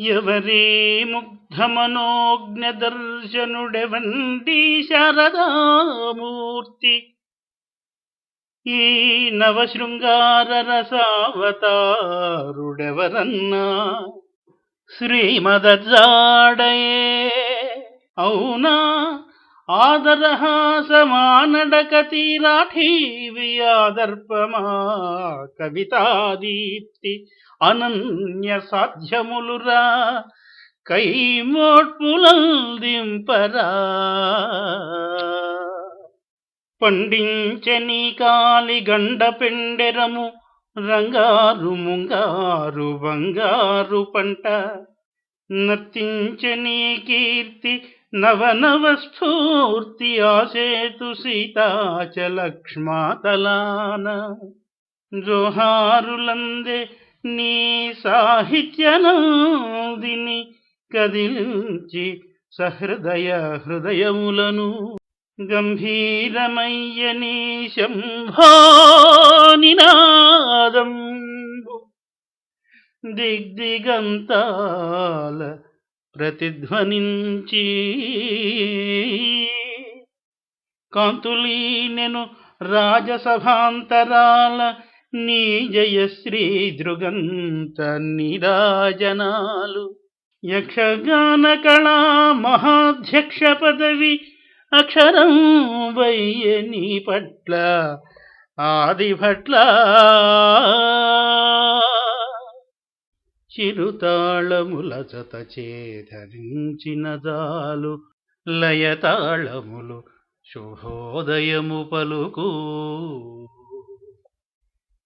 ఎవరే ముగ్ధమనోజ్ఞ దర్శనుడెవండి శారదామూర్తి? ఈ నవశృంగార రసావతారుడెవరన్నా? శ్రీమదజాడయే అవునా? ఆదరహాసమానడక తీరాఠీవి ఆదర్పమా కవితాదీప్తి అనన్య సాధ్యములురా కైమోట్పులందింపరా పండించని కాలి గండ పెండెరము రంగారు ముంగారు బంగారు పంట. నర్తించని కీర్తి నవనవ స్ఫూర్తి ఆసేతు సీతాచలక్ష్మాతలాన. జోహారులందే నీ సాహిత్యనాదిని కదిలించి సహృదయ హృదయములను. గంభీరమయ్యని శంభానినాదం దిగ్దిగంతాల ప్రతిధ్వనించి కాంతులీనెను రాజసభాంతరాల నీ జయశ్రీ దృగంత నిరాజనాలు. యక్షగాన కళా మహాధ్యక్ష పదవి అక్షరం వయ్యని పట్ల ఆది పట్ల చిరుతాళముల జత చేధరించిన జాలు లయతాళములు శుభోదయము పలుకు.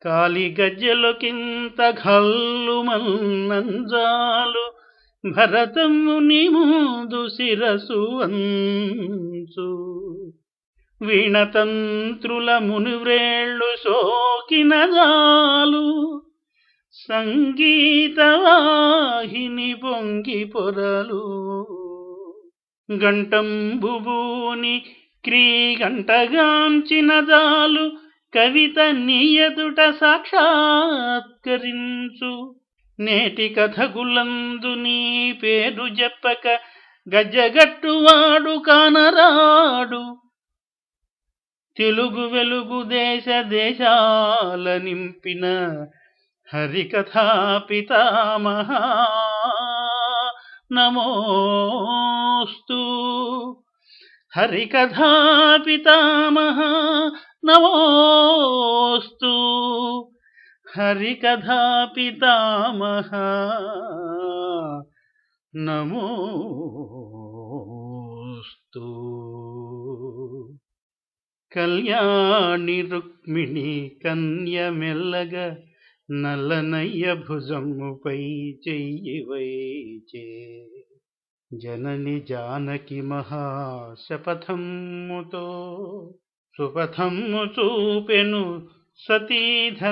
కాలి గజ్జలకింత ఘల్లు మన్నంజాలు భరతముని ముందు శిరసు అంచు. వీణతంత్రుల మునివ్రేళ్ళు సోకిన జాలు సంగీతవాహిని పొంగి పొరలు. గంటంబుబూని క్రీగంటగాంచిన జాలు కవిత నియదుట సాక్షాత్కరించు. నేటి కథగులందు నీ పేరు చెప్పక గజ్జగట్టువాడు కానరాడు. తెలుగు వెలుగు దేశ దేశాల నింపిన హరికథా పితామహ నమోస్తు. హరికథా పితామహ నమోస్తు. హరికథా పితామహ నమోస్తు. కళ్యాణి రుక్మిణి కన్య మెల్లగ నల్లనయ్య భుజముపై చెయ్యి వైచే జనని జానకి మహాశపథముతో సుపథము చూపెను సతీధర్మమునకు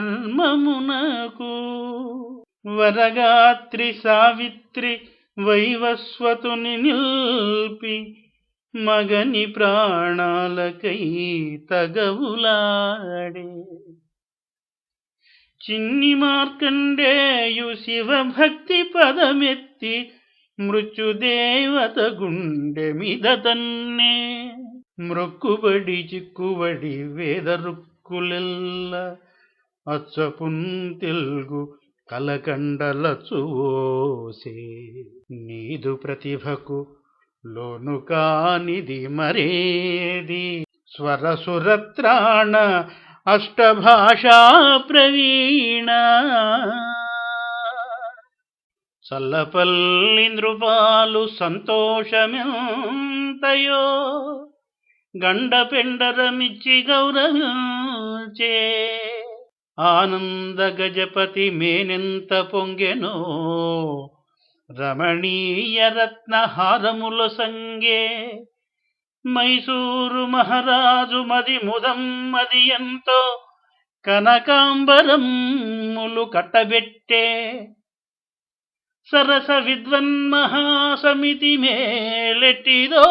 వరగాత్రి సావిత్రి వైవస్వతుని నిల్పి మగని ప్రాణాలకై తగవులాడే చిన్ని మార్కండేయు శివభక్తి పదమెత్తి మృత్యుదేవత గుండె మీద తన్నే మ్రొక్కుబడి చిక్కుబడి వేద రుక్కులెల్ల అచ్చపున్ తెలుగు కలకండలచువోసే నీదు ప్రతిభకు లోను కానిది మరేది? స్వరసురత్రాణ అష్టభాషా ప్రవీణ చల్లపల్లి నృపాలు సంతోషమెంతయో. గండ పెండరమిచ్చి గౌరవించే. ఆనంద గజపతి మేనెంత పొంగెనో. రమణీయ రత్నహారముల సంగే. మైసూరు మహారాజు మది ముదమ్మది ఎంతో కనకాంబరములు కట్టబెట్టే. సరస విద్వన్మహాసమితి మేలెట్టిదో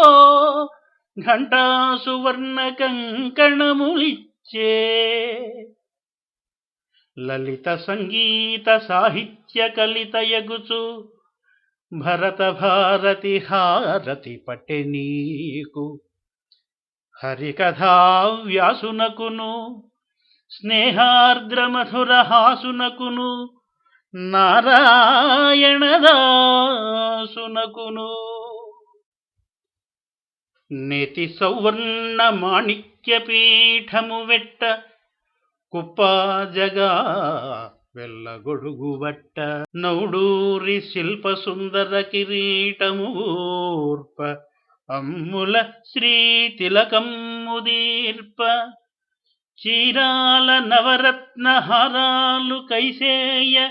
ఘంటా సువర్ణ కంకణములిచ్చే. లలిత సంగీత సాహిత్య కలిత యగుచు భరత భారతి హారతి పట్టె నీకు. హరికథా వ్యాసునకును స్నేహార్ద్రమధుర నారాయణదాసునకును. నేతి సౌవర్ణ మాణిక్యపీఠము వెట్ట కుప్పాజగా వెళ్ళగొడుగుబట్ట నౌడూరి శిల్ప సుందర కిరీటమువూర్ప అమ్ముల శ్రీ తిలకమ్ముదీర్ప చీరాల నవరత్న హారాలు కైసేయ.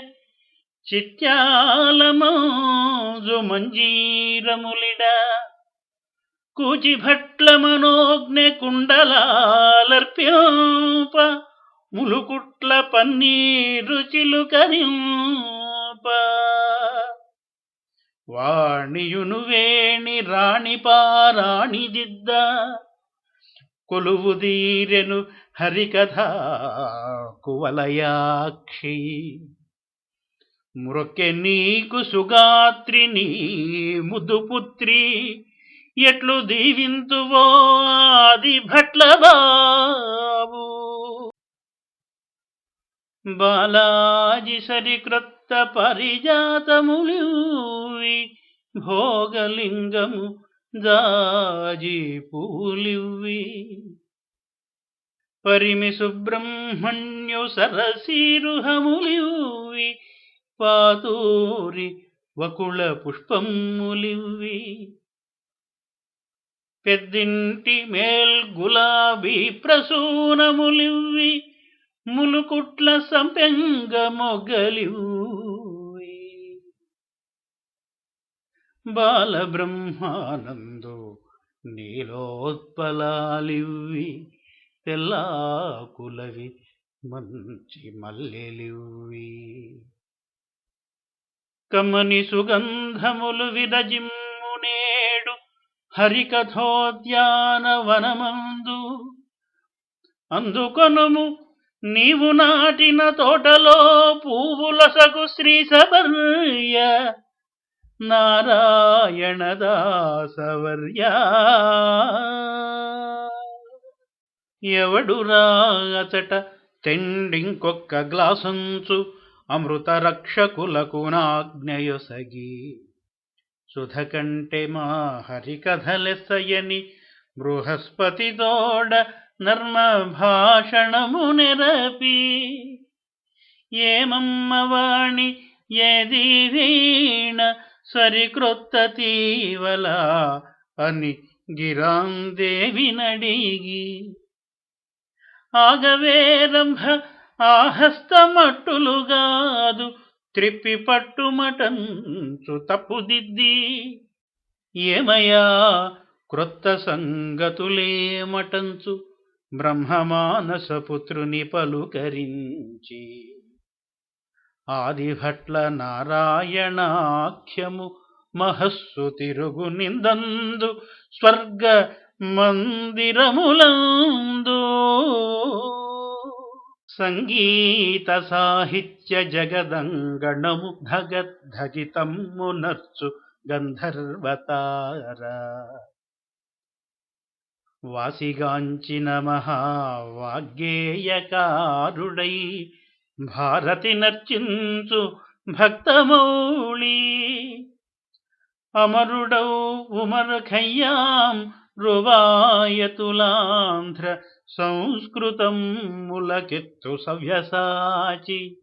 చిత్యాలమోజు మంజీరములిడ. కూచిభట్ల మనోజ్ఞ కుండలాలర్ప్యోప. ములుకుట్ల పన్నీరు చిలుకరింప. వాణియును వేణి రాణిపారాణి దిద్ద కొలువు దీరెను హరికథ కువలయాక్షి. మురొక్కె నీకు సుగాత్రి నీ ముదుపుత్రి ఎట్లు దీవింతువో ఆది భట్ల బాబు. బాలాజి సరిక్రొత్త పరిజాతములివి భోగలింగము దాజి పూలివి. పరిమి సుబ్రహ్మణ్యు సరసీరుహములివ్వి పాతూరి వకుళ పుష్పములివి. పెద్దింటి మేల్ గులాబీ ప్రసూనములివి ములుకుట్ల సంపెంగ మొగలివ్వి బాలబ్రహ్మానందు నీలోత్పలాలివి తెల్లాకులవి మంచి మల్లెలివి కమని సుగంధములు విరజిమ్ము నేడు హరికథోద్యానవనమందు. అందుకొనుము నీవు నాటిన తోటలో పువ్వులసగు శ్రీ సబర్య నారాయణదాసవర్య ఎవడురా అచట తెండింకొక్క గ్లాసంచు అమృత రక్షకులకు నాజ్ఞయొసగి సుధ కంటే మా హరికథలెసయని బృహస్పతి తోడ నర్మ భాషణము నెరపి ఏమమ్మవాణి ఏది వీణ సరిక్రొత్త తీవల అని గిరాందేవి నడిగి. ఆగవేరంభ ఆహస్తమట్టులుగాదు త్రిప్పి పట్టుమటంచు తప్పుదిద్ది. ఏమయా క్రొత్త సంగతులేమటంచు బ్రహ్మమానసపుత్రుని పలుకరించి ఆదిభట్ల నారాయణాఖ్యము మహస్సు తిరుగు నిందందు స్వర్గ మందిరములందు. సంగీత సాహిత్య జగదంగణము ధగద్ధగితమ్మునర్చు గంధర్వతారా. వాసిగాంచిన మహావాగ్గేయకారుడై భారతి నర్చించు భక్తమౌళి. అమరుడౌ ఉమర్ ఖయ్యాం రువాయతులాంధ్ర సంస్కృతం ములకెత్తు సవ్యసాచి.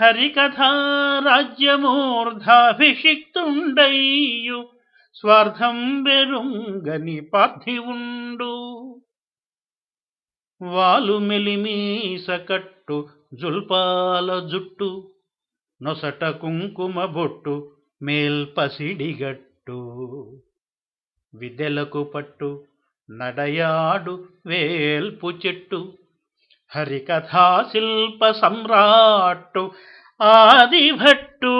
హరికథారాజ్యమూర్ధాభిషిక్తుండయ్యు స్వార్థం బెరుంగని పార్థివుండు వాలు మెలిమీస కట్టు జుల్పాల జుట్టు నొసట కుంకుమ బొట్టు మేల్పసిడిగట్టు విదెలకు పట్టు నడయాడు వేల్పు చెట్టు హరికథా శిల్ప సమ్రాట్టు ఆదిభట్టు.